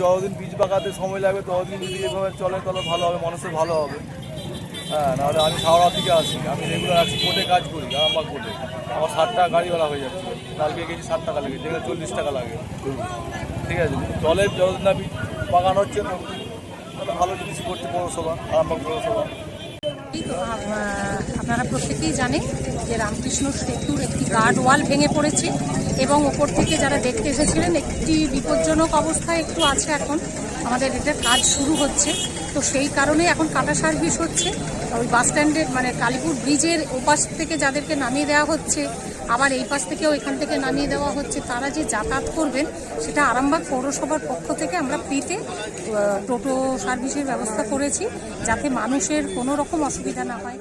যতদিন বীজ পাকাতে সময় লাগবে, ততদিন যদি এভাবে চলে, তাহলে ভালো হবে, মানুষের ভালো হবে। হ্যাঁ নাহলে আমি হাওড়া থেকে আসি, আমি রেগুলার আসি কোর্টে কাজ করি, আরামবাগ কোর্টে। আমার ষাট টাকা গাড়িওয়ালা হয়ে যাচ্ছে কালকে গেছি ষাট টাকা লাগে যেখানে চল্লিশ টাকা লাগে। ঠিক আছে জলের যতদিন না বীজ বাগান হচ্ছে তাহলে ভালো জিনিস করছে পৌরসভা, আরামবাগ পৌরসভা। আপনারা প্রত্যেকেই জানেন যে রামকৃষ্ণ সেতুর একটি গার্ড ওয়াল ভেঙে পড়েছে। এবং ওপর থেকে যারা দেখতে এসেছিলেন, একটি বিপজ্জনক অবস্থায় একটু আছে এখন। আমাদের এটা কাজ শুরু হচ্ছে। তো সেই কারণে এখন কাটা সার্ভিস হচ্ছে। ওই বাস স্ট্যান্ডের মানে কালীপুর ব্রিজের ওপাশ থেকে যাদেরকে নামিয়ে দেওয়া হচ্ছে, আবার এই পাশ থেকেও এখান থেকে নামিয়ে দেওয়া হচ্ছে, তারা যে যাতায়াত করবেন, সেটা আরামবাগ পৌরসভার পক্ষ থেকে আমরা ফ্রিতে টোটো সার্ভিসের ব্যবস্থা করেছি, যাতে মানুষের কোনো রকম অসুবিধা না হয়।